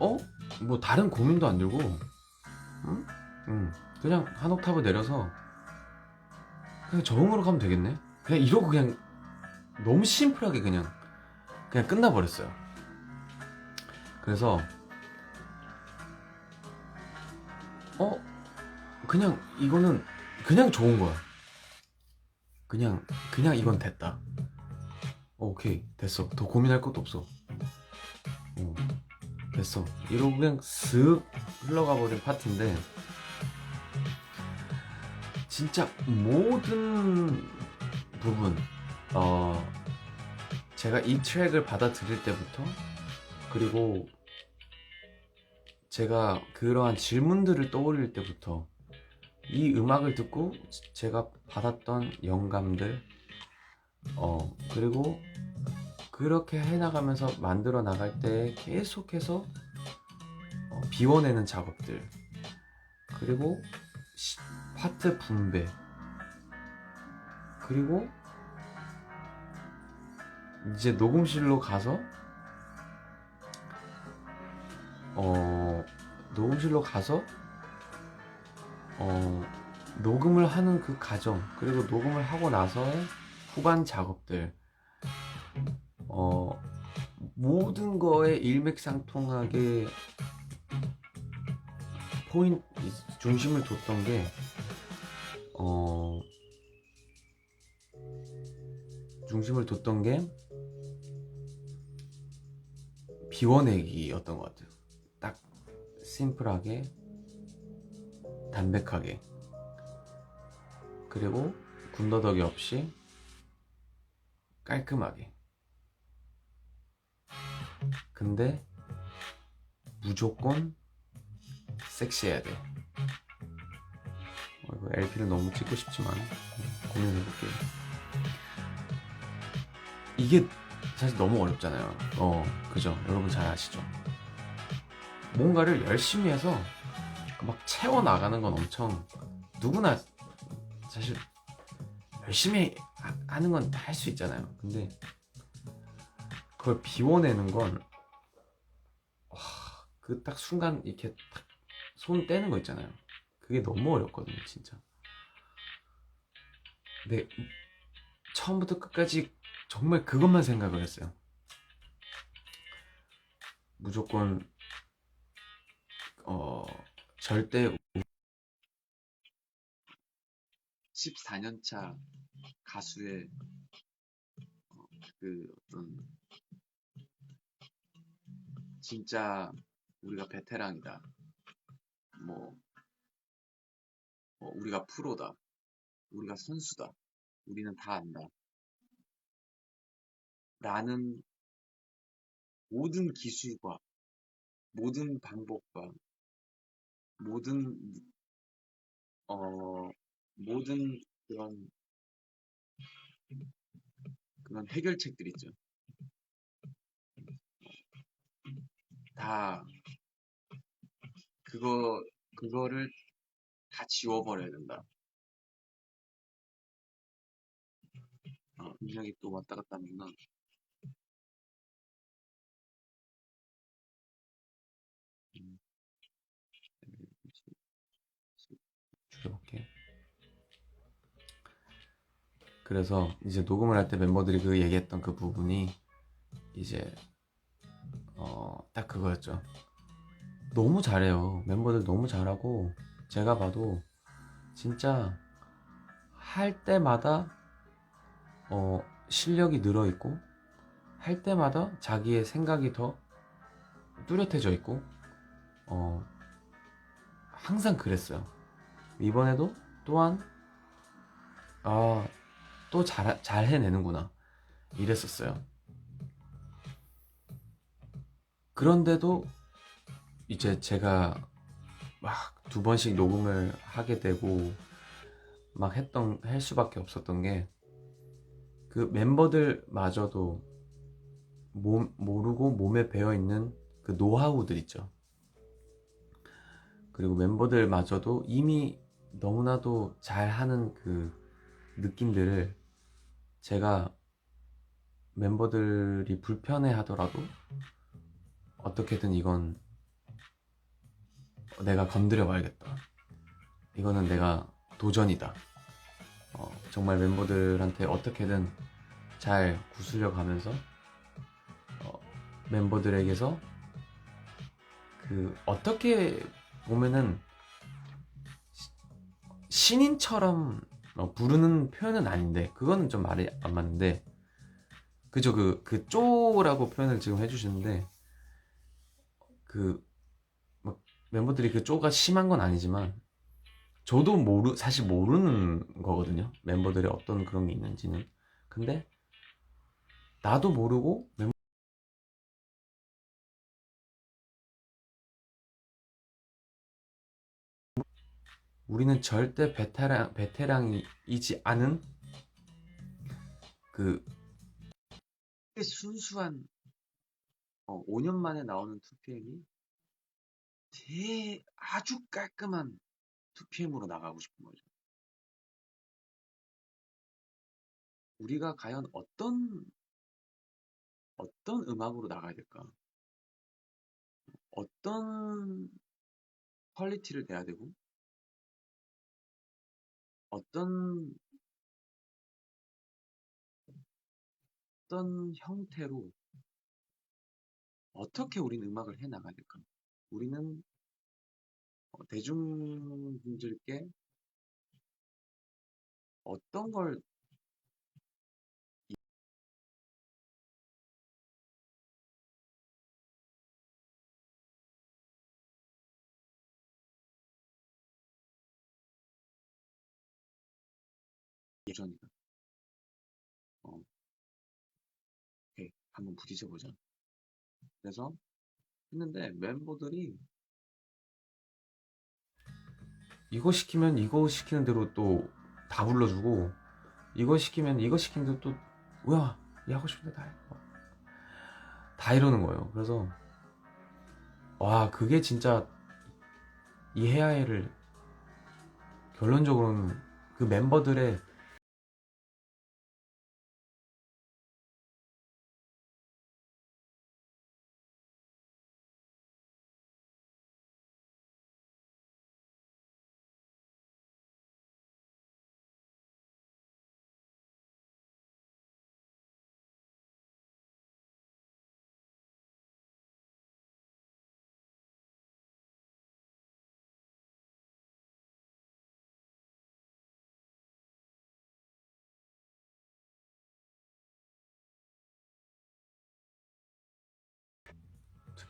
어? 뭐 다른 고민도 안 들고 응? 응. 그냥 한 옥타브 내려서 그냥 저음으로 가면 되겠네 그냥 이러고 그냥 너무 심플하게 그냥 그냥 끝나버렸어요 그래서 어? 그냥 이거는 그냥 좋은 거야 그냥 그냥 이건 됐다 어, 오케이 됐어 더 고민할 것도 없어 어, 됐어. 이러고 그냥 쓱 흘러가 버린 파트인데 진짜 모든 부분 어 제가 이 트랙을 받아들일 때부터 그리고 제가 그러한 질문들을 떠올릴 때부터 이 음악을 듣고 제가 받았던 영감들 어 그리고 그렇게 해나가면서 만들어 나갈 때 계속해서 어, 비워내는 작업들. 그리고 시- 파트 분배. 그리고 이제 녹음실로 가서 어 녹음실로 가서 어 녹음을 하는 그 과정 그리고 녹음을 하고 나서의 후반 작업들 어 모든 거에 일맥상통하게 포인트 중심을 뒀던 게 어, 중심을 뒀던 게 비워내기였던 것 같아요. 딱 심플하게 담백하게 그리고 군더더기 없이 깔끔하게 근데 무조건 섹시해야 돼. 어, 이거 LP를 너무 찍고 싶지만 고민해볼게요. 이게 사실 너무 어렵잖아요. 어, 그죠? 여러분 잘 아시죠? 뭔가를 열심히 해서 막 채워 나가는 건 엄청 누구나 사실 열심히 하- 하는 건할수 있잖아요. 근데 그걸 비워내는 건 그 딱 순간 이렇게 딱 손 떼는 거 있잖아요. 그게 너무 어렵거든요, 진짜. 근데 처음부터 끝까지 정말 그것만 생각을 했어요. 무조건 어 절대 14년차 가수의 어, 그 어떤 진짜 우리가 베테랑이다. 뭐, 뭐 우리가 프로다. 우리가 선수다. 우리는 다 안다. 라는 모든 기술과 모든 방법과 모든 어 모든 그런 그런 해결책들 있죠. 다 그거 그거를 다 지워버려야 된다. 어, 음악이 또 왔다 갔다. 음. 줄여볼게. 그래서 이제 녹음을 할 때 멤버들이 그 얘기했던 그 부분이 이제 어, 딱 그거였죠. 너무 잘해요. 멤버들 너무 잘하고 제가 봐도 진짜 할 때마다 어, 실력이 늘어 있고 할 때마다 자기의 생각이 더 뚜렷해져 있고 어, 항상 그랬어요. 이번에도 또한 아, 또 잘, 잘 해내는구나. 이랬었어요. 그런데도 이제 제가 막 두 번씩 녹음을 하게 되고 막 했던, 할 수밖에 없었던 게 그 멤버들마저도 몸, 모르고 몸에 배어 있는 그 노하우들 있죠. 그리고 멤버들마저도 이미 너무나도 잘하는 그 느낌들을 제가 멤버들이 불편해 하더라도 어떻게든 이건 내가 건드려 봐야겠다. 이거는 내가 도전이다. 어, 정말 멤버들한테 어떻게든 잘 구슬려 가면서 어, 멤버들에게서 그 어떻게 보면은 시- 신인처럼 어, 부르는 표현은 아닌데 그거는 좀 말이 안 맞는데 그죠 그그 쪼라고 표현을 지금 해주시는데 그막 멤버들이 그 쪼가 심한 건 아니지만 저도 모르 사실 모르는 거거든요. 멤버들이 어떤 그런 게 있는지는. 근데 나도 모르고 멤 우리는 절대 베테랑 베테랑이지 않은 그 순수한 어, 5년 만에 나오는 2PM이 대 아주 깔끔한 2PM으로 나가고 싶은 거죠. 우리가 과연 어떤 어떤 음악으로 나가야 될까? 어떤 퀄리티를 내야 되고 어떤 어떤 형태로 어떻게 우리는 음악을 해 나가야 될까? 우리는 어, 대중분들께 어떤 걸 예전이다. 어, 오케이, 한번 부딪혀 보자. 그래서 했는데 멤버들이 이거 시키면 이거 시키는 대로 또 다 불러주고 이거 시키면 이거 시키는 대로 또 뭐야 이 하고 싶은데 다 해. 다 이러는 거예요. 그래서 와 그게 진짜 이 해야해를 결론적으로는 그 멤버들의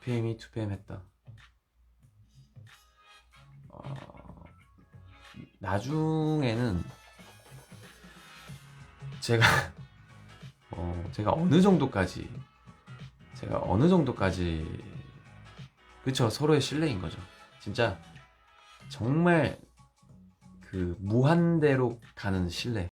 투피엠이 2PM 했다. 어, 나중에는 제가 어, 제가 어느 정도까지 제가 어느 정도까지 그쵸 서로의 신뢰인 거죠. 진짜 정말 그 무한대로 가는 신뢰.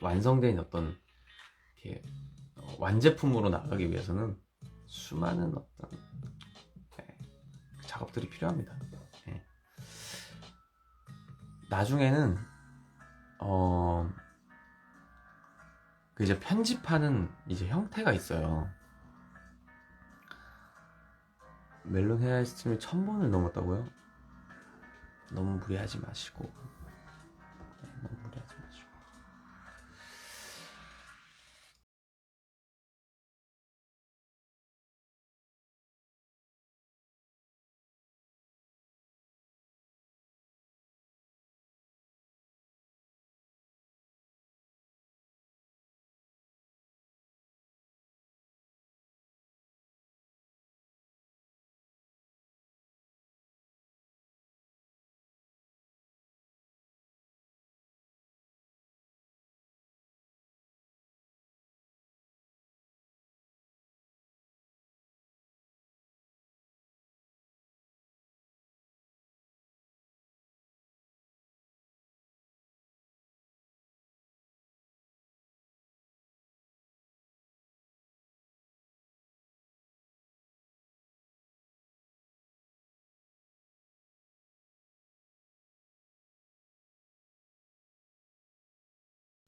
완성된 어떤 이렇게 어, 완제품으로 나가기 위해서는 수많은 어떤 네, 작업들이 필요합니다. 네. 나중에는 어, 그 이제 편집하는 이제 형태가 있어요. 멜론 헤어 스트림이 천 번을 넘었다고요? 너무 무리하지 마시고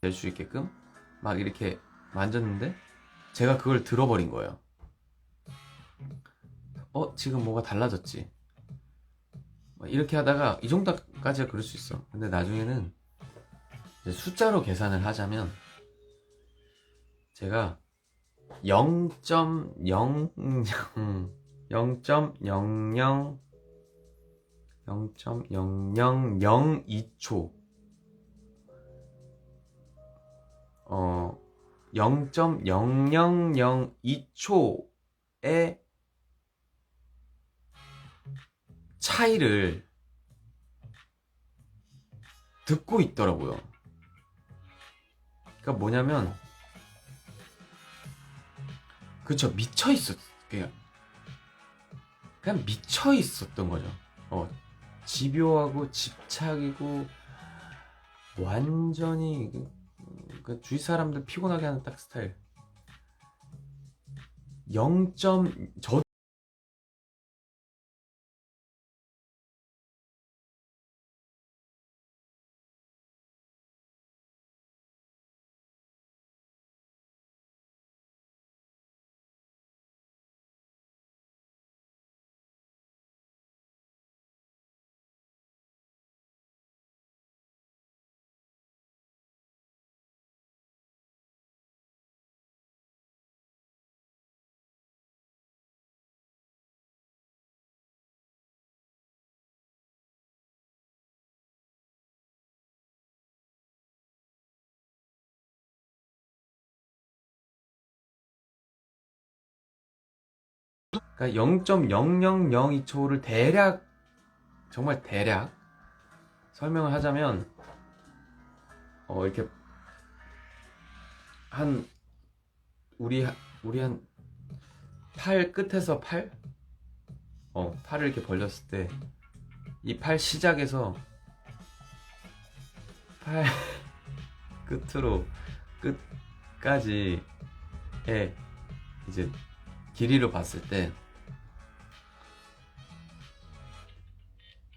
될수 있게끔 막 이렇게 만졌는데 제가 그걸 들어버린 거예요. 어 지금 뭐가 달라졌지? 막 이렇게 하다가 이 정도까지야 그럴 수 있어. 근데 나중에는 숫자로 계산을 하자면 제가 0.00 0.00 0.0002초 어 0.0002초의 차이를 듣고 있더라고요. 그러니까 뭐냐면 그쵸 미쳐 있었 그냥 그냥 미쳐 있었던 거죠. 어 집요하고 집착이고 완전히 그, 그 주위 사람들 피곤하게 하는 딱 스타일. 0. 저 그러니까 0.0002초를 대략 정말 대략 설명을 하자면 어 이렇게 한 우리 우리 한 팔 끝에서 팔? 어 팔을 이렇게 벌렸을 때 이 팔 시작에서 팔 끝으로 끝까지의 이제 길이로 봤을 때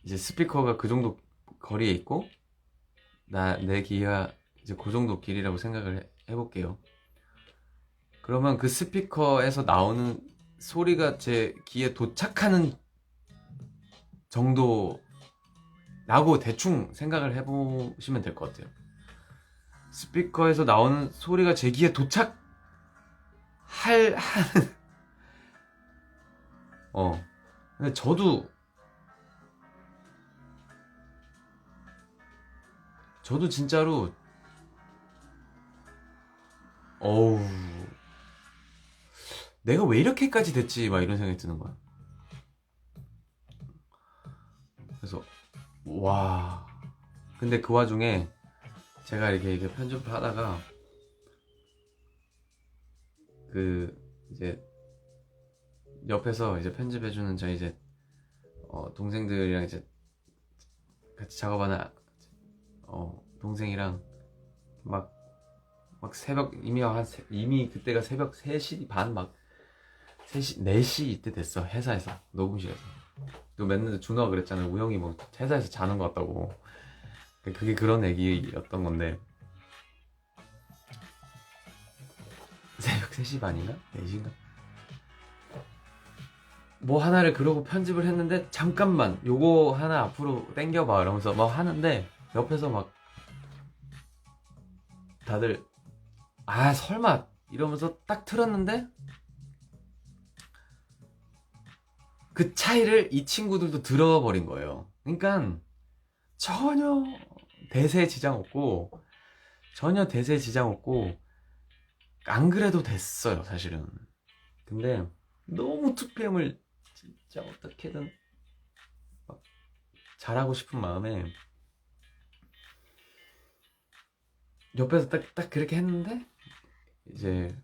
이제 스피커가 그 정도 거리에 있고 나 내 귀가 이제 그 정도 길이라고 생각을 해, 해볼게요. 그러면 그 스피커에서 나오는 소리가 제 귀에 도착하는 정도라고 대충 생각을 해보시면 될 것 같아요. 스피커에서 나오는 소리가 제 귀에 도착 할 하는 어 근데 저도 저도 진짜로 어우 내가 왜 이렇게까지 됐지? 막 이런 생각이 드는 거야. 그래서 와. 근데 그 와중에 제가 이렇게, 이렇게 편집을 하다가 그 이제 옆에서 이제 편집해주는 저희 이제 어, 동생들이랑 이제 같이 작업하는 어, 동생이랑 막, 막 새벽, 이미 한, 세- 이미 그때가 새벽 3시 반 막, 3시, 4시 이때 됐어. 회사에서. 녹음실에서. 또 맨날 준호가 그랬잖아. 우영이 뭐 회사에서 자는 것 같다고. 그게 그런 얘기였던 건데. 새벽 3시 반인가? 4시인가? 뭐 하나를 그러고 편집을 했는데 잠깐만 요거 하나 앞으로 당겨봐 이러면서 막 하는데 옆에서 막 다들 아 설마 이러면서 딱 틀었는데 그 차이를 이 친구들도 들어버린 거예요. 그러니까 전혀 대세에 지장 없고 전혀 대세에 지장 없고 안 그래도 됐어요 사실은. 근데 너무 2PM을 진짜 어떻게든 막 잘하고 싶은 마음에 옆에서 딱, 딱 그렇게 했는데 이제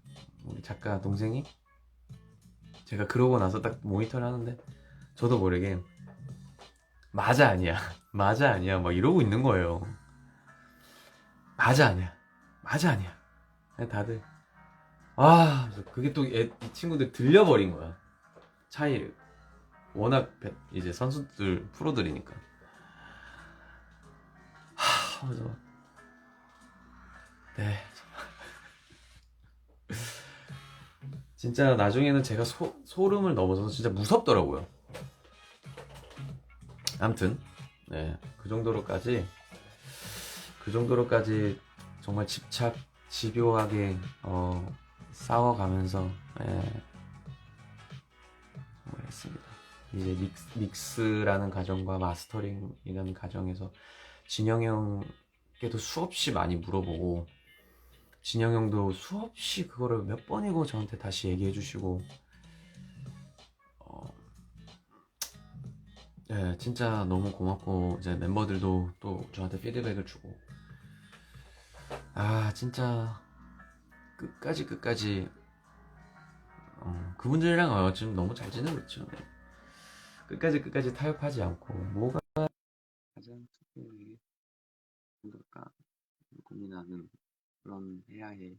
우리 작가 동생이 제가 그러고 나서 딱 모니터를 하는데 저도 모르게 맞아 아니야 맞아 아니야 막 이러고 있는 거예요. 맞아 아니야 맞아 아니야. 다들 아 그게 또 이 친구들 들려버린 거야. 차이를 워낙 배- 이제 선수들 프로들이니까. 하 그래서 네. 진짜 나중에는 제가 소, 소름을 넘어서서 진짜 무섭더라고요. 아무튼 네, 그 정도로까지 그 정도로까지 정말 집착 집요하게 어, 싸워가면서 예, 정말 했습니다. 이제 믹스, 믹스라는 과정과 마스터링이라는 과정에서 진영 형께도 수없이 많이 물어보고 진영 형도 수없이 그거를 몇 번이고 저한테 다시 얘기해 주시고 어, 네, 진짜 너무 고맙고 이제 멤버들도 또 저한테 피드백을 주고 아 진짜 끝까지 끝까지 어, 그분들이랑 어, 지금 너무 잘 지내고 있죠. 네. 끝까지 끝까지 타협하지 않고 뭐가 가장 특별히 힘들까 고민하는 그런 해야 해.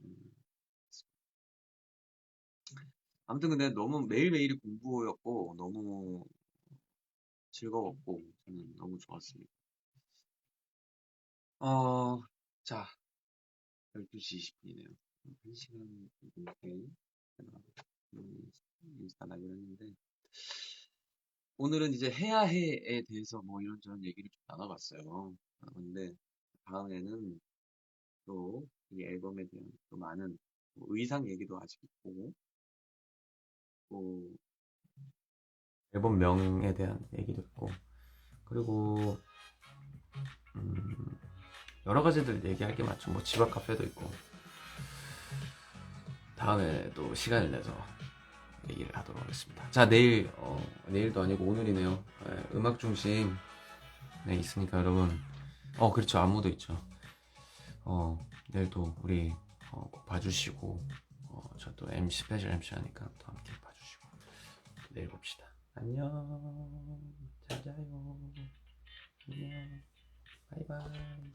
음, 아무튼 근데 너무 매일매일이 공부였고 너무 즐거웠고 저는 너무 좋았습니다. 어, 자, 12시 20분이네요. 1시간 넘게 제가 음, 인스타 라이브를 했는데 오늘은 이제 해야 해에 대해서 뭐 이런저런 얘기를 좀 나눠봤어요. 근데 다음에는 또 이 앨범에 대한 또 많은 뭐 의상 얘기도 아직 있고 또 앨범 명에 대한 얘기도 있고 그리고 음, 여러 가지들 얘기할 게 많죠. 뭐 지박 카페도 있고 다음에 또 시간을 내서 얘기를 하도록 하겠습니다. 자 내일 어, 내일도 아니고 오늘이네요. 네, 음악 중심 네 있으니까 여러분 어 그렇죠 안무도 있죠. 어 내일도 우리 어, 꼭 봐주시고 어, 저또 MC 스페셜 MC 하니까 또 함께 내일 봅시다. 안녕. 잘 자요. 안녕. 바이바이